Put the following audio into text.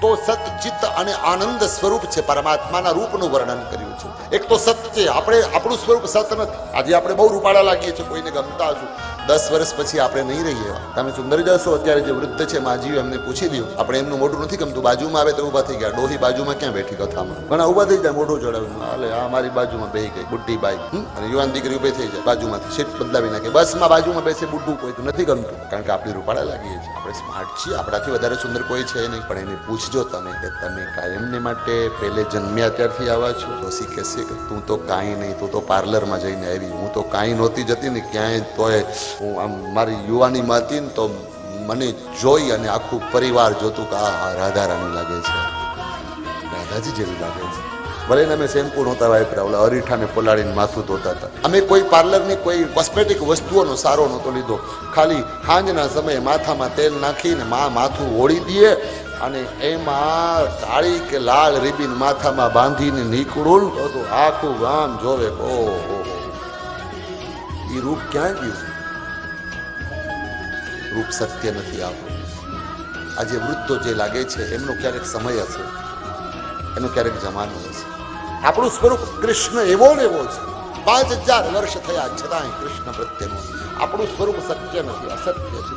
તો સતચિત્ત અને આનંદ સ્વરૂપ છે પરમાત્માના રૂપનું વર્ણન કર્યું છે. એક તો સત છે, આપણે આપણું સ્વરૂપ સત નથી. આજે આપણે બહુ રૂપાળા લાગીએ છીએ, કોઈને ગમતા હશું. દસ વર્ષ પછી આપણે નહીં રહીએ તમે સુંદર જશો અત્યારે જે વૃદ્ધ છે માજી એમને પૂછી દઉં આપણે એમનું મોઢું નથી ગમતું, બાજુમાં આવે તો ઊભા થઈ ગયા. ડોહી બાજુમાં ક્યાં બેઠી કથામાં? ઘણા ઊભા થઈ જાય, મોઢું ચડાવ્યું હાલે આ મારી બાજુમાં બેહી ગઈ, બુઢી બાઈ? અને યુવાન દીકરી ઊભી થઈ જાય, બાજુમાંથી સીટ બદલાવી નાખે. બસમાં બાજુમાં બેસે, બુઢું કોઈ તો નથી ગમતું. કારણ કે આપણે રૂપાળા લાગીએ છીએ. આપણે સ્માર્ટ છીએ, આપણાથી વધારે સુંદર કોઈ છે નહીં. પણ એને પૂછજો તમે કે તમે કાયમને માટે પહેલે જન્મ્યા ત્યારથી આવા છું. શીખે છે કે તું તો કાંઈ નહીં, તું તો પાર્લરમાં જઈને આવી. હું તો કાંઈ નહોતી જતી ને ક્યાંય તોય હું આમ મારી યુવાનીમાં હતી ને તો મને જોઈ અને આખું પરિવાર જોતું કે આ રાધા રાણી લાગે છે. રાધાજી જેવી લાગે છે. ભલે અમે શેમ્પુ નહોતા વાપર્યા, ઓલા અરીઠાને પલાળીને માથું ધોતા હતા. અમે કોઈ પાર્લરની કોઈ કોસ્મેટિક વસ્તુઓનો સારો નહોતો લીધો. ખાલી સાંજના સમયે માથામાં તેલ નાખીને મા માથું ઓળી દઈએ અને એમાં કાળી કે લાલ રીબીન માથામાં બાંધીને નીકળું તો આખું ગામ જોવે, ઓહો એ રૂપ ક્યાં ગયું? રૂપ સત્ય નથી આપણું. આજે વૃદ્ધો જે લાગે છે, એમનો ક્યારેક સમય હશે, એનો ક્યારેક જમાનો હશે. આપણું સ્વરૂપ કૃષ્ણ એવો ને એવો છે. પાંચ હજાર વર્ષ થયા છતાંય કૃષ્ણ પ્રત્યેનું આપણું સ્વરૂપ સત્ય નથી, અસત્ય છે.